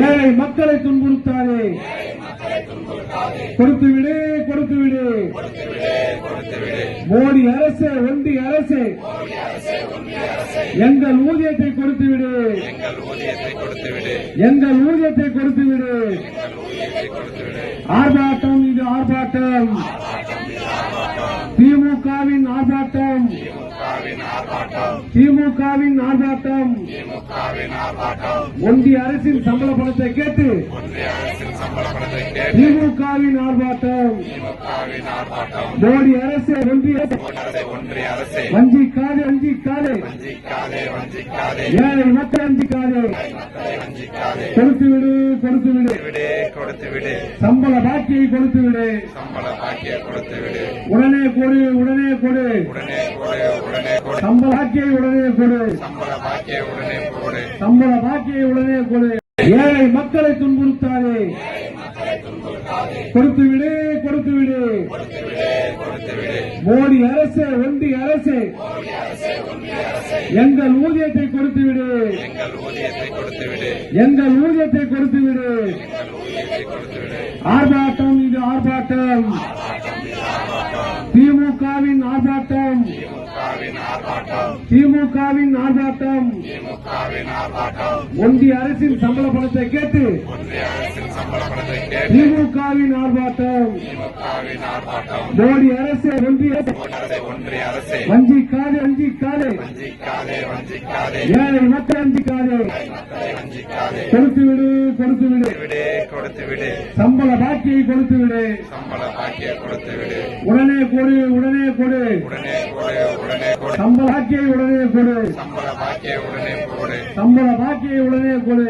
ஏழை மக்களை துன்புறுத்தாதே. கொடுத்து விடு கொடுத்து விடு மோடி அரசு ஒன்றிய அரசு. எங்கள் ஊதியத்தை கொடுத்து விடு எங்கள் ஊதியத்தை கொடுத்து விடு ஆர்ப்பாட்டம் இது ஆர்ப்பாட்டம் திமுகவின் ஆர்ப்பாட்டம் திமுகவின் ஆர்ப்பாட்டம். திமுகவின் ஆர்ப்பாட்டம். ஒன்றிய அரசின் சம்பள பணத்தை கேட்டு ஒன்றிய கேட்டு திமுகவின் ஆர்ப்பாட்டம். மோடி அரசு ஒன்றிய அரசு. வஞ்சிக்காதே வஞ்சிக்காதே. ஏழை மக்கள் வஞ்சிக்காதே. கொடுத்து விடு கொடுத்து விடு. விடு கொடுத்து விடு சம்பள பாக்கியை கொடுத்து விடு. சம்பள பாக்கிய கொடுத்து விடு. உடனே கொடு உடனே கொடு. உடனே கொடு உடனே கொடு. சம்பள பாக்கியை உடனே கொடு. சம்பள பாக்கிய உடனே கொடு. சம்பள பாக்கியை உடனே கொடு. ஏழை மக்களை துன்புறுத்தாதே. கொடுத்து விடு கொடுத்து விடு மோடி அரசு ஒன்றிய அரசு. எங்கள் ஊதியத்தை கொடுத்து விடு எங்கள் ஊதியத்தை கொடுத்துவிடு. கொடுத்து விடு ஆர்ப்பாட்டம் இது ஆர்ப்பாட்டம். திமுகவின் ஆர்ப்பாட்டம். திமுகவின் ஆர்ப்பாட்டம். ஒன்றிய அரசின் சம்பள பணத்தை கேட்டு திமுகவின் ஆர்ப்பாட்டம். மோடி அரசு ஒன்றிய வஞ்சிக்காதே வஞ்சிக்காதே. ஏழை மக்கள் வஞ்சிக்காதே. கொடுத்து விடு கொடுத்து விடு கொடுத்து விடு சம்பள பாக்கியை கொடுத்து விடு சம்பள பாக்கிய கொடுத்து விடு உடனே கொடு உடனே கொடு. உடனே கொடு உடனே கொடு. சம்பள பாக்கியை உடனே கொடு. சம்பள பாக்கிய உடனே கொடு. சம்பள பாக்கியை உடனே கொடு.